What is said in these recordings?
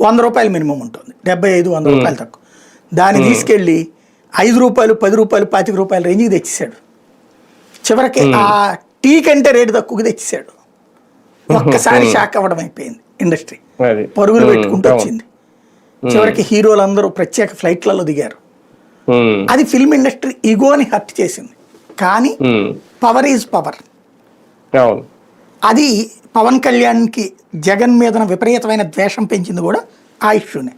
వంద రూపాయలు మినిమం ఉంటుంది. డెబ్బై ఐదు వంద రూపాయలు తక్కువ. దాన్ని తీసుకెళ్ళి ఐదు రూపాయలు పది రూపాయలు పాతిక రూపాయల రేంజ్కి తెచ్చేసాడు. చివరికి ఆ టీ కంటే రేటు తక్కువకి తెచ్చేసాడు. ఒక్కసారి షాక్ అవ్వడం అయిపోయింది ఇండస్ట్రీ. పరుగులు పెట్టుకుంటూ. వచ్చింది. చివరికి హీరోలందరూ ప్రత్యేక ఫ్లైట్లలో దిగారు. అది ఫిల్మ్ ఇండస్ట్రీ ఈగోని హర్ట్ చేసింది. కానీ పవర్ ఈజ్ పవర్. అది పవన్ కళ్యాణ్కి జగన్ మీద విపరీతమైన ద్వేషం పెంచింది కూడా ఆ ఇష్యూనే.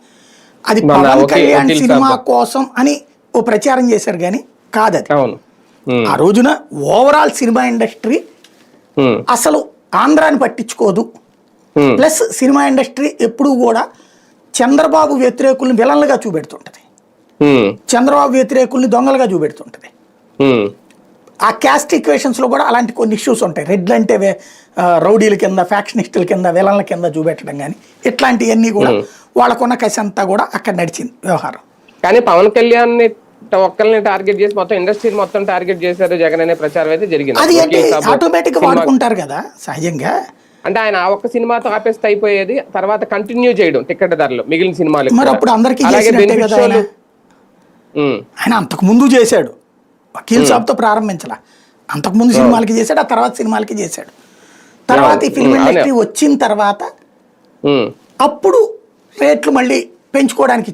అది పవన్ కళ్యాణ్ సినిమా. కోసం అని ఓ ప్రచారం చేశారు కానీ కాదది. ఆ రోజున ఓవరాల్ సినిమా ఇండస్ట్రీ అసలు ఆంధ్రాని పట్టించుకోదు. ప్లస్ సినిమా ఇండస్ట్రీ ఎప్పుడూ కూడా చంద్రబాబు వ్యతిరేకుల్ని విలన్లుగా చూపెడుతుంటది. చంద్రబాబు వ్యతిరేకుల్ని దొంగలుగా చూపెడుతుంటది. ఆ క్యాస్ట్ ఈక్వేషన్స్లో కూడా అలాంటి కొన్ని ఇష్యూస్ ఉంటాయి. రెడ్లు అంటే రౌడీల కింద ఫ్యాక్షనిస్టుల కింద విలన్ల కింద చూపెట్టడం కానీ ఇట్లాంటివన్నీ కూడా వాళ్ళకున్న కసి అంతా కూడా అక్కడ నడిచింది వ్యవహారం. కానీ పవన్ కళ్యాణ్ని ఒక్కరిని టార్గెట్ చేసి మొత్తం ఇండస్ట్రీ మొత్తం టార్గెట్ చేశారు జగన్ అనే ప్రచారం అయితే జరిగింది. అది అంటే సాబ్ ఆటోమేటిక్ వాడుకుంటారు కదా సహజంగా. అంటే ఆయన ఆ ఒక్క సినిమాతో ఆపేస్తే అయిపోయేది తర్వాత కంటిన్యూ చేయడం టికెట్ ధరలు మిగిలిన సినిమాలు మరి అప్పుడు అందరికీ ఆయన అంతకు ముందు చేశాడు. వకీల్ సాబ్తో ప్రారంభించాల. అంతకు ముందు సినిమాలకి చేశాడు ఆ తర్వాత సినిమాలకి చేశాడు తర్వాత ఈ ఫిల్మ్. ఇండస్ట్రీ వచ్చిన తర్వాత. అప్పుడు రేట్లు మళ్ళీ పెంచుకోవడానికి